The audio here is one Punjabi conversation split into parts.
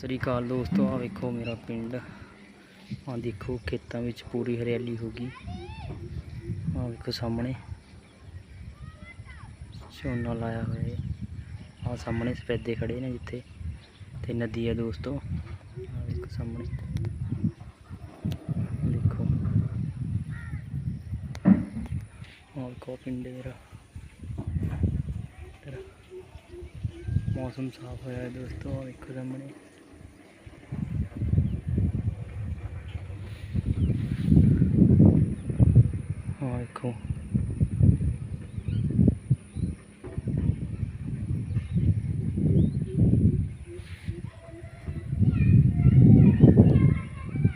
ਸ੍ਰੀ ਅਕਾਲ ਦੋਸਤੋ ਆ ਵੇਖੋ ਮੇਰਾ ਪਿੰਡ। ਆ ਦੇਖੋ, ਖੇਤਾਂ ਵਿੱਚ ਪੂਰੀ ਹਰਿਆਲੀ ਹੋ ਗਈ। ਆ ਵੇਖੋ ਸਾਹਮਣੇ। ਝੋਨਾ ਲਾਇਆ ਹੋਇਆ ਹੈ। ਆ ਸਾਹਮਣੇ ਸਫੈਦੇ ਖੜੇ ਨੇ ਜਿੱਥੇ। ਤੇ ਨਦੀ ਹੈ ਦੋਸਤੋ। ਆ ਵੇਖੋ ਸਾਹਮਣੇ। ਦੇਖੋ। ਆ ਵੇਖੋ ਪਿੰਡ ਮੇਰਾ। ਮੌਸਮ ਸਾਫ਼ ਹੋਇਆ ਹੈ ਦੋਸਤੋ। ਆ ਵੇਖੋ ਸਾਹਮਣੇ। Michael.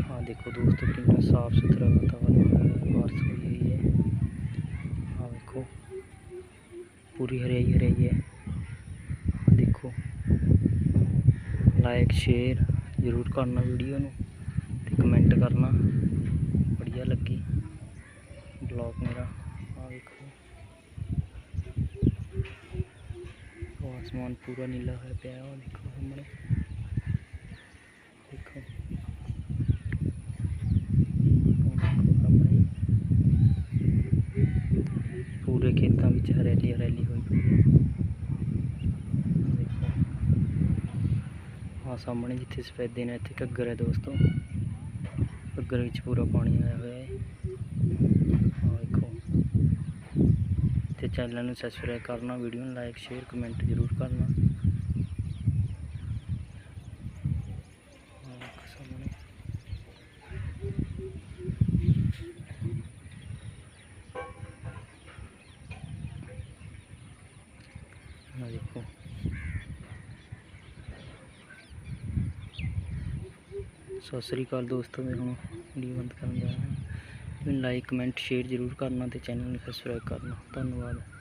हाँ देखो दोस्तों, कितना साफ़ सुथरा वातावरण बारिश हो रही है। हाँ देखो, पूरी हरियाई हरियाई है। हाँ, देखो, लाइक, शेयर ज़रूर करना वीडियो में कमेंट करना। बढ़िया लगी आसमान पूरा नीला है, पे देखो हमने देखो। पूरे खेतों में हरियाली हरियाली हो, हाँ, सामने जिथे सफेदे ने इतने घग्गर है दोस्तों। घग्गर पूरा पानी आया हुआ है, हाँ, देखो। ਚੈਨਲ ਨੂੰ ਸਬਸਕ੍ਰਾਈਬ ਕਰਨਾ ਵੀਡੀਓ ਨੂੰ ਲਾਈਕ ਸ਼ੇਅਰ ਕਮੈਂਟ ਜ਼ਰੂਰ ਕਰਨਾ। ਆਹ ਦੇਖੋ ਸਤਿ ਸ੍ਰੀ ਅਕਾਲ ਦੋਸਤੋ, ਮੈਂ ਹੁਣ ਵੀਡੀਓ ਬੰਦ ਕਰਨ ਜਾ ਰਿਹਾ ਹਾਂ। ਲਾਈਕ ਕਮੈਂਟ ਸ਼ੇਅਰ ਜ਼ਰੂਰ ਕਰਨਾ ਤੇ ਚੈਨਲ ਨੂੰ ਸਬਸਕ੍ਰਾਈਬ ਕਰਨਾ। ਧੰਨਵਾਦ।